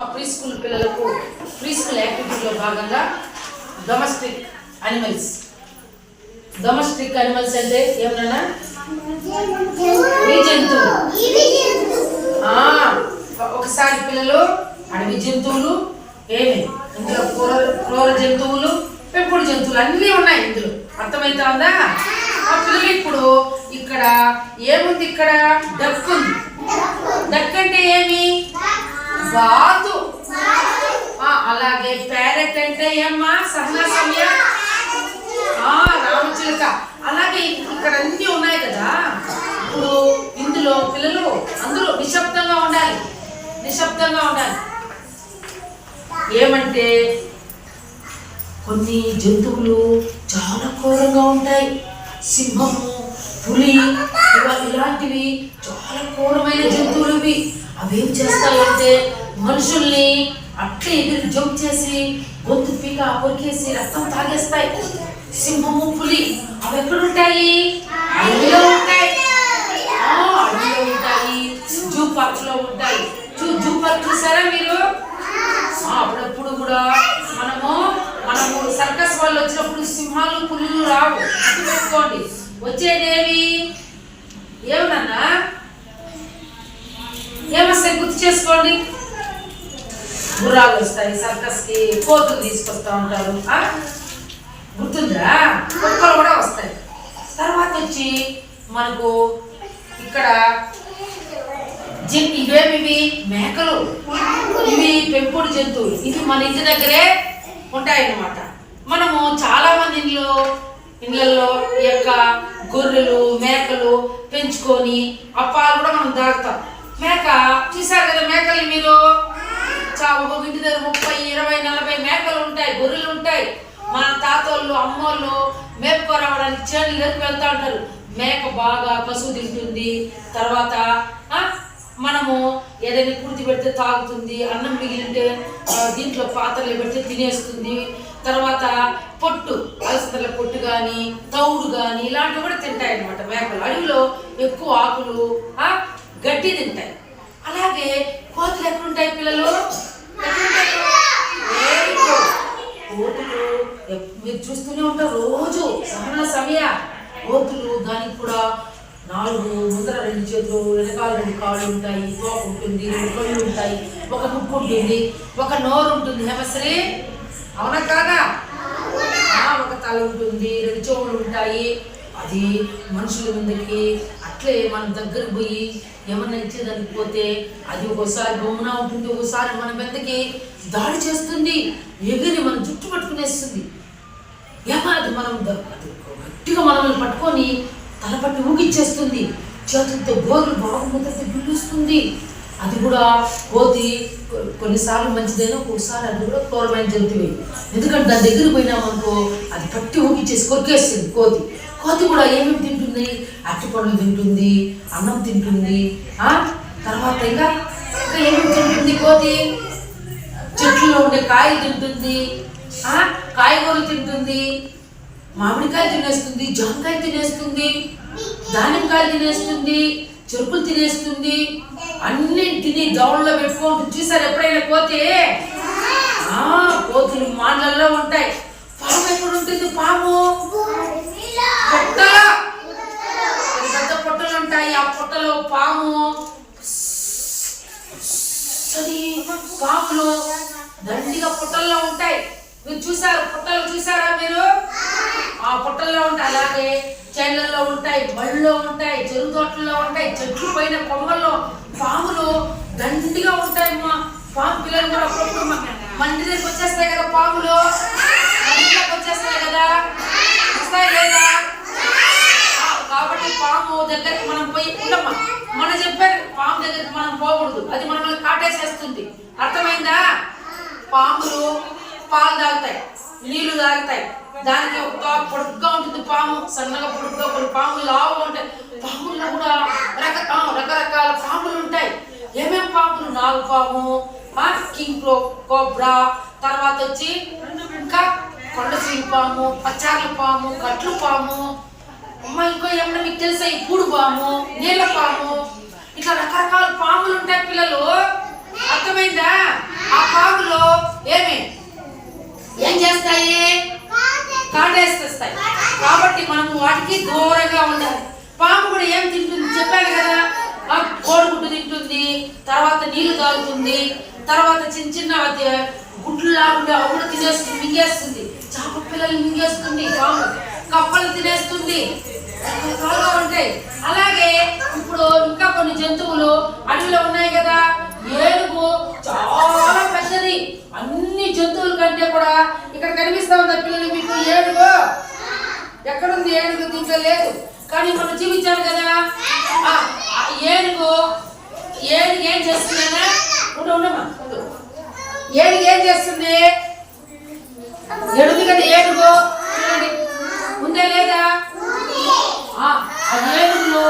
Pre school పిల్లలకు pre school యాక్టివిటీలో భాగంగా డొమెస్టిక్ అనిమల్స్ డొమెస్టిక్ అనిమల్స్ అంటే ఏమన్నా? జంతువులు. ఒకసారి పిల్లలు అడవి జంతువులు ఏమి? ఇందులో క్రూర క్రూర జంతువులు పెంపుడు జంతువులు అన్నీ ఉన్నాయి ఇందులో. అర్థమవుతుందా ఆ పిల్లలు ఇప్పుడు ఇక్కడ ఏముంది ఇక్కడ? డక్ ఉంది డక్ అంటే ఏమి? ఆ, అలాగే ప్యారెట్ అంటే ఏమ్మా? సహనా సమయ? ఆ, రామచిలుక. అలాగే ఇక్కడ అన్ని ఉన్నాయి కదా. ఇప్పుడు ఇందులో పిల్లలు అందరూ నిశ్శబ్దంగా ఉండాలి. నిశ్శబ్దంగా ఉండాలి. ఏమంటే కొన్ని జంతువులు చాలా క్రూరంగా ఉంటాయి. సింహము పులి ఇలా ఇలాంటివి చాలా క్రూరమైన జంతువులు ఇవి. అవేం చేస్తాయంటే మనుషుల్ని అట్లే ఎదురు జంప్ చేసి గొంతు పీక కొరికేసి రక్తం తాగేస్తాయి. సింహము పులి అవి ఎక్కడుంటాయి? ఉంటాయి అడవిలో ఉంటాయి. ఆ, అడవిలో ఉంటాయి. జూ పార్క్లో ఉంటాయి. జూ జూ పార్క్ చూసారా మీరు? అప్పుడప్పుడు కూడా మనము మనము సర్కస్ వాళ్ళు వచ్చినప్పుడు సింహాలు పులులు రావు. గుర్తుపెట్టుకోండి. వచ్చేదేవి? ఏమన్నా తీసుకోండి. గుర్రాలు వస్తాయి సర్కస్కి కోతులు తీసుకొస్తా ఉంటారు. గుర్తుందా? కుక్కలు కూడా వస్తాయి. తర్వాత వచ్చి మనకు ఇక్కడ జిన్ ఇవేమి ఇవి? మేకలు. ఇవి పెంపుడు జంతువులు. ఇవి మన ఇంటి దగ్గరే ఉంటాయి అన్నమాట మనము చాలా మంది ఇంట్లో ఇళ్ళల్లో ఈ యొక్క గొర్రెలు మేకలు పెంచుకొని ఆ పాలు కూడా మనం తాగుతాం మేక చూసారు కదా మేకలు మీరు? ఒక ఇంటి దగ్గర ముప్పై ఇరవై నలభై మేకలు ఉంటాయి గొర్రెలు ఉంటాయి. మన తాతోళ్ళు అమ్మోళ్ళు మేపుకో రావడానికి చేనులు దగ్గరికి వెళ్తా ఉంటారు. మేక బాగా పశువు తింటుంది. తర్వాత మనము ఏదైనా కుర్తి పెడితే తాగుతుంది అన్నం మిగిలింటే దీంట్లో పాత్రలు పెడితే తినేస్తుంది. తర్వాత పొట్టు అలసందల పొట్టు కానీ తౌడు కానీ ఇలాంటివి కూడా తింటాయి అన్నమాట మేకలు. అడవిలో ఎక్కువ ఆకులు ఆ, గడ్డి తింటాయి. అలాగే కోతులు ఎక్కడుంటాయి పిల్లలు. కోతులు మీరు చూస్తూనే ఉంటారు రోజు సహన సమయ. కోతులు దానికి కూడా నాలుగు ముందర రెండు చేతులు వెనకాల రెండు కాళ్ళు ఉంటాయి తోక ఉంటుంది రెండు కళ్ళు ఉంటాయి. ఒక ముక్కు ఉంటుంది ఒక నోరు ఉంటుంది. హేమశ్రీ అవునా కాదా? ఆ, ఒక తల ఉంటుంది రెండు చెవులు ఉంటాయి. అది మనుషుల ముందుకి అట్లే మన దగ్గర పోయి ఏమన్నా ఇచ్చేదానికి పోతే అది ఒకసారి బొమ్మన ఉంటుంది ఒకసారి మన పెద్దకి దాడి చేస్తుంది ఎగిరి మన జుట్టు పట్టుకునేస్తుంది. ఏమా అది మనం గట్టిగా మనల్ని పట్టుకొని తల పట్టి ఊగిచ్చేస్తుంది. చేతులతో గోర్లు బాగా ముద్దతో పిలుస్తుంది అది కూడా కోతి కొన్నిసార్లు మంచిదైనా ఒకసారి అది కూడా క్రూరమైన జంతువు. ఎందుకంటే దాని దగ్గర పోయినామనుకో అది పట్టి ఊగిచ్చేసి కొరికేస్తుంది కోతి. కోతి కూడా ఏమేమి తింటుంది? అట్టిపండ్లు తింటుంది అన్నం తింటుంది తర్వాత ఇంకా ఇంకా ఏమేమి తింటుంది కోతి? చెట్లలో ఉండే కాయలు తింటుంది కాయగూరలు తింటుంది మామిడికాయ తినేస్తుంది జామకాయ తినేస్తుంది దానిమ్మకాయ తినేస్తుంది చెరుకులు తినేస్తుంది అన్ని తిని దౌడలో పెట్టుకుంటుంది చూసారు ఎప్పుడైనా పోతే కోతులు మాటలలో ఉంటాయి. పాము ఎక్కడ ఉంటుంది? పాము? పొట్టలో. పెద్ద పొట్టలు ఉంటాయి. ఆ పొట్టలో పాము అది పాములు దండిగా పుట్టల్లో ఉంటాయి. మీరు చూసారు? పుట్టలు చూసారా మీరు? ఆ పుట్టల్లో ఉంటాయి. అలాగే చేళ్ళలో ఉంటాయి బళ్ళలో ఉంటాయి చెరువు తోటల్లో ఉంటాయి చెట్లు పైన కొమ్మల్లో పాములు దండిగా ఉంటాయి మా పాము పిల్లలు కూడా అప్పుడప్పుడు దగ్గరికి వచ్చేస్తాయి కదా పాములు మన ఇంట్లోకి వచ్చేస్తాయి కదా వస్తాయి లేదా కాబట్టి పాము దగ్గరికి మనం పోయి ఉండమ్మా. మన చెప్పారు పాము దగ్గరికి మనం పోకూడదు. అది మనల్ని కాటేసేస్తుంది. అర్థమైందా? పాములు పాలు తాగుతాయి నీళ్ళు తాగుతాయి. దానికి ఒక పొడుగ్గా ఉంటుంది పాము సన్నగా పొడుగ్గా కొన్ని పాములు లావు ఉంటాయి. పాముల్లో కూడా రక రకరకాల పాములు ఉంటాయి. ఏమేం పాములు? నాగు పాము కింగ్ కోబ్రా తర్వాత వచ్చి ఇంకా కొండ పాము పచ్చార్ల పాము కట్లు పాము అమ్మా ఇంకో ఏమన్నా మీకు తెలుసా? ఈ పాము నీళ్ళ పాము ఇట్లా రకరకాల పాములు ఉంటాయి పిల్లలు. అర్థమైందా? ఆ పాములు ఏమి? ఏం చేస్తాయి? కాటేస్తాయి కాబట్టి మనము వాటికి దూరంగా ఉండాలి. పాము కూడా ఏం తింటుంది? చెప్పాను కదా. కోడిగుడ్డు తింటుంది తర్వాత నీళ్ళు తాగుతుంది తర్వాత చిన్న చిన్న గుడ్లు లాగుండే అవి తినేస్తుంది మింగేస్తుంది. చాప పిల్లలు మింగేస్తుంది పాము. కప్పలు తినేస్తుంది. జంతువులు అడవిలో ఉన్నాయి కదా. ఏనుగు చాలా పెద్దది. అన్ని జంతువుల కంటే కూడా ఇక్కడ కనిపిస్తా ఉందా పిల్లలు మీకు. ఏనుగు. ఎక్కడుంది ఏనుగు? దీంట్లో లేదు. కానీ మనం జీవించాలి కదా. ఏనుగు ఏనుగు ఏం చేస్తుందన్నా ఉండు ఉండమ్మా ఏనుగు ఏం చేస్తుంది? ఎడుగు కదా ఏనుగు. చూడండి. ఉందా లేదా? ఆ ఏనుగులో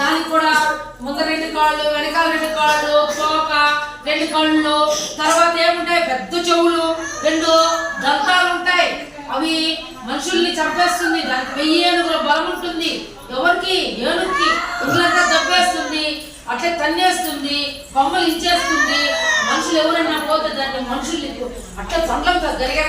దానికి కూడా ముందర రెండు కాళ్ళు వెనకాల రెండు కాళ్ళు తోక రెండు కళ్ళు తర్వాత ఏముంటాయి? పెద్ద చెవులు రెండు దంతాలు ఉంటాయి. అవి మనుషుల్ని చంపేస్తుంది. దానికి వెయ్యి ఏనుగుల బలం ఉంటుంది. ఎవరికి? ఏనుగుకి ఇల్లంతా చంపేస్తుంది అట్లే తన్నేస్తుంది. కొమ్మలు ఇచ్చేస్తుంది. మనుషులు ఎవరైనా పోతే దాన్ని మనుషుల్ని అట్లా తొండలతో గరిగర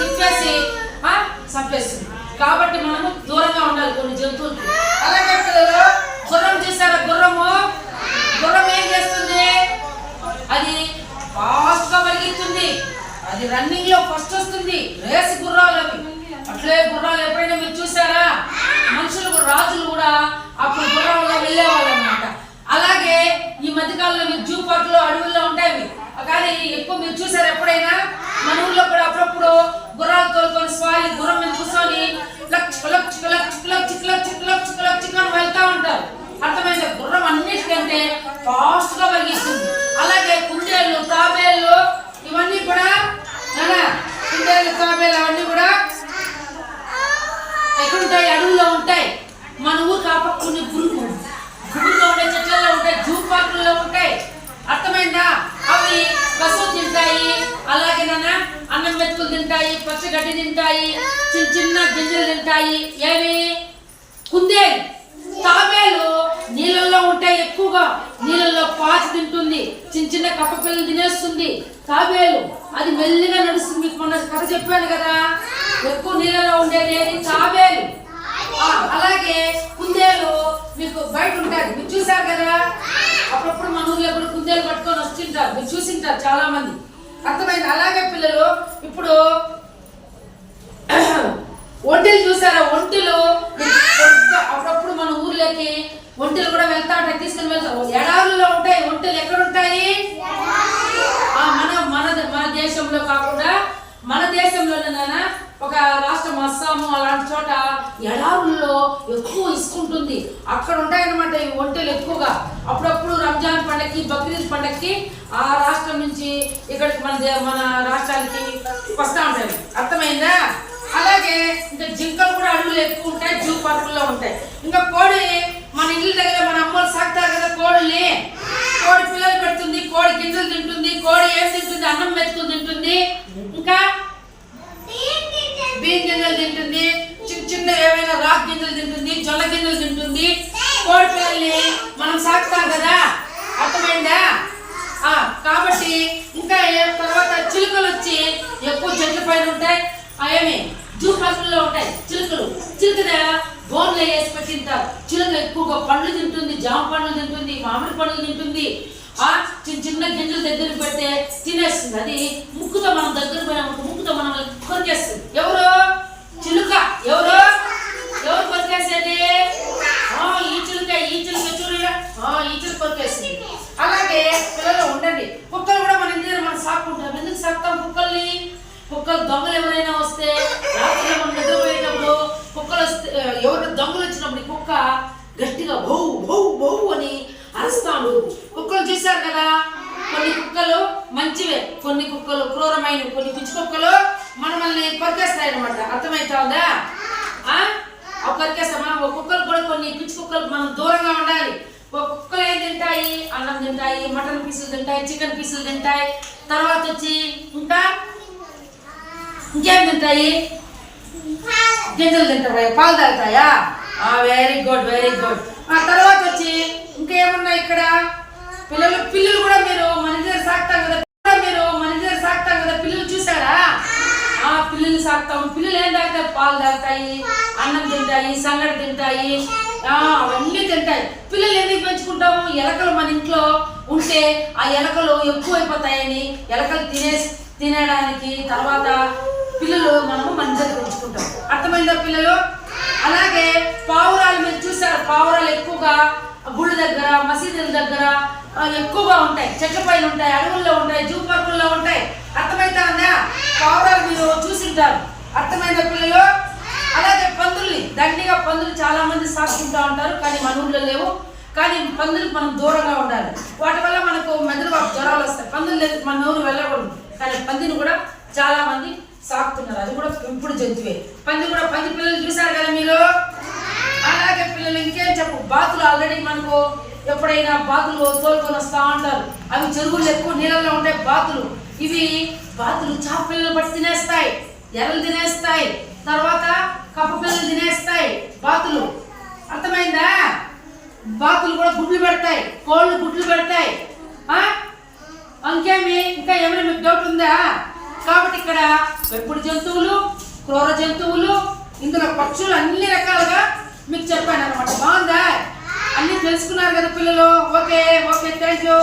తిప్పేసి చంపేస్తుంది. కాబట్టి మనము దూరంగా ఉండాలి కొన్ని జంతువులకి. అలాగే పిల్లలు గుర్రం చూసారా గుర్రము? గుర్రం ఏం చేస్తుంది? అది ఫాస్ట్గా పరిగెత్తుంది. అది రన్నింగ్లో ఫస్ట్ వస్తుంది. రేస్ గుర్రాలు అవి. అట్లే గుర్రాలు ఎప్పుడైనా మీరు చూసారా? మనుషులు రాజులు కూడా అప్పుడు గుర్రంలో వెళ్ళేవాళ్ళు అనమాట అలాగే ఈ మధ్యకాలంలో మీరు జూ పార్క్లో అడవుల్లో ఉంటాయి కానీ ఎక్కువ మీరు చూసారు ఎప్పుడైనా? మన ఊళ్ళో కూడా అప్పుడప్పుడు గుర్రాలు గడ్డి తింటాయి చిన్న చిన్న గింజలు తింటాయి. ఏవి? కుందేలు. తాబేలు నీళ్ళల్లో ఉంటాయి ఎక్కువగా నీళ్ళల్లో పాచి తింటుంది. చిన్న చిన్న కప్ప పిల్లలు తినేస్తుంది. తాబేలు అది మెల్లిగా నడుస్తుంది. మీకు మొన్న కథ చెప్పాను కదా. ఎక్కువ నీళ్ళలో ఉండేది ఏది? తాబేలు. అలాగే కుందేలు మీకు బయట ఉంటారు మీరు చూసారు కదా? అప్పుడప్పుడు మన ఊర్లో కూడా కుందేలు పట్టుకొని వస్తుంటారు. మీరు చూసింటారు చాలా మంది అర్థమైంది? అలాగే పిల్లలు ఇప్పుడు ఒంటెలు చూసారా? ఒంటెలు. అప్పుడప్పుడు మన ఊర్లోకి ఒంటెలు కూడా వెళ్తా ఉంటాయి తీసుకుని వెళ్తాం ఎడారుల్లో ఉంటాయి ఒంటెలు ఎక్కడ ఉంటాయి? మన మన మన దేశంలో కాకుండా మన దేశంలోనేనా ఒక రాష్ట్రం అస్సాము అలాంటి చోట ఎడారుల్లో ఎక్కువ ఇసుకుంటుంది. అక్కడ ఉంటాయన్నమాట ఈ ఒంటెలు ఎక్కువగా. అప్పుడప్పుడు రంజాన్ పండగకి బక్రీద్ పండగకి ఆ రాష్ట్రం నుంచి ఇక్కడికి మన మన రాష్ట్రానికి వస్తూ ఉంటాయి. అర్థమైందా? అలాగే ఇంకా జింకలు కూడా అడవులు ఎక్కువ ఉంటాయి జూ పార్కుల్లో ఉంటాయి. ఇంకా కోడి మన ఇల్లు దగ్గర మన అమ్మలు సాగుతారు కదా కోడిని. కోడి పిల్లలు పెడుతుంది కోడి గింజలు తింటుంది కోడి ఏం తింటుంది అన్నం మెత్తుకు తింటుంది. ఇంకా బీన్ గింజలు తింటుంది చిన్న చిన్న ఏమైనా రాక్ గింజలు తింటుంది జొన్న గింజలు తింటుంది. కోడి పిల్లల్ని మనం సాగుతాం కదా. అర్థమైందా? కాబట్టి ఇంకా తర్వాత చిలుకలు వచ్చి ఎక్కువ చెట్ల పైన ఉంటాయి. ఏమి? జూ పక్షుల్లో ఉంటాయి. చిలుకలు. చిలుక బోన్లు వేసి పెట్టింటారు. చిలుక ఎక్కువగా పండ్లు తింటుంది జామ పండ్లు తింటుంది మామిడి పండ్లు తింటుంది. ఆ చిన్న చిన్న గింజలు దగ్గర పెడితే తినేస్తుంది. అది ముక్కుతో మనం దగ్గర పోయినప్పుడు ముక్కుతో మనం కొరికేస్తుంది. ఎవరు? చిలుక. ఎవరు? ఎవరు కొరికేసేది? ఈ చిలుక ఈ చిలుక ఆ, ఈ చిలుక కొరికేస్తుంది. అలాగే పిల్లలు ఉండండి. కుక్కలు కూడా మన ఇంటి దగ్గర మనం సాక్కుంటాం ఎందుకు సాక్తాం కుక్కల్ని? కుక్కలు దొంగలు ఎవరైనా వస్తే రాత్రి మనం నిద్రపోయేటప్పుడు కుక్కలు వస్తే ఎవరు దొంగలు వచ్చినప్పుడు ఈ కుక్క గట్టిగా బౌ బౌ బౌ అని అరుస్తా కుక్కలు చూశారు కదా? కొన్ని కుక్కలు మంచివే కొన్ని కుక్కలు క్రూరమైన కొన్ని పిచ్చి కుక్కలు మనల్ని కొరికేస్తాయి అనమాట అర్థమవుతుందా ఆ కొరికేస్తామా ఒక కుక్కలు కూడా కొన్ని పిచ్చి కుక్కలు మనం దూరంగా ఉండాలి. ఒక కుక్కలు ఏం తింటాయి? అన్నం తింటాయి మటన్ పీసులు తింటాయి చికెన్ పీసులు తింటాయి. తర్వాత వచ్చి ఇంకా? ఇంకేం తింటాయి? గింజలు తింటాయి. పాలు తాగుతాయా? వెరీ గుడ్ వెరీ గుడ్ ఆ తర్వాత వచ్చి ఇంకేమున్నాయి ఇక్కడ? పిల్లలు పిల్లలు కూడా మీరు మనిషి సాగుతాం కదా. కూడా మీరు మనిషి సాగుతాం కదా. పిల్లలు చూసారా ఆ పిల్లలు సాగుతాం పిల్లలు ఏం తాగుతాయి పాలు తాగుతాయి అన్నం తింటాయి సంగటి తింటాయి. అవన్నీ తింటాయి. పిల్లలు ఎందుకు పెంచుకుంటాము? ఎలకలు మన ఇంట్లో ఉంటే ఆ ఎలకలు ఎక్కువైపోతాయని ఎలకలు తినే తినడానికి తర్వాత పిల్లలు మనము మంచిగా పెంచుకుంటాం. అర్థమైందా పిల్లలు? అలాగే పావురాలు మీరు చూసారు పావు గుళ్ళ దగ్గర మసీదుల దగ్గర ఎక్కువగా ఉంటాయి. చెట్ల పైన ఉంటాయి అడవుల్లో ఉంటాయి జూ పార్కుల్లో ఉంటాయి. అర్థమైతే ఉందా పావురాలు మీరు చూసింటారు. అర్థమైన పిల్లలు? అలాగే పందుల్ని దండిగా పందులు చాలా మంది సాకుంటా ఉంటారు కానీ మన ఊళ్ళో లేవు. కానీ పందులకు మనం దూరంగా ఉండాలి. వాటి వల్ల మనకు మెదడు జ్వరాలు వస్తాయి. పందులు లేదు మన ఊరు వెళ్ళకూడదు. కానీ పందిని కూడా చాలా మంది సాకుతున్నారు. అది కూడా పెంపుడు జంతువే. పంది కూడా పంది పిల్లలు చూసారు కదా మీరు? అలాగే పిల్లలు ఇంకేం చెప్పు? బాతులు ఆల్రెడీ మనకు ఎప్పుడైనా బాతులు తోలుకొని వస్తా ఉంటారు అవి చెరువులు ఎక్కువ నీళ్ళలో ఉంటాయి బాతులు. ఇవి బాతులు చాప పిల్లలు పట్టి తినేస్తాయి ఎర్రలు తినేస్తాయి తర్వాత కప్ప పిల్లలు తినేస్తాయి బాతులు. అర్థమైందా? బాతులు కూడా గుడ్లు పెడతాయి కోళ్ళు గుడ్లు పెడతాయి. అంకేమి ఇంకేమి ఇంకా ఏమైనా మీకు డౌట్ ఉందా? కాబట్టి ఇక్కడ పెంపుడు జంతువులు క్రూర జంతువులు ఇందులో పక్షులు అన్ని రకాలుగా మీకు చెప్పాను అనమాట బాగుందా? అన్ని తెలుసుకున్నారు కదా పిల్లలు. Okay okay thank you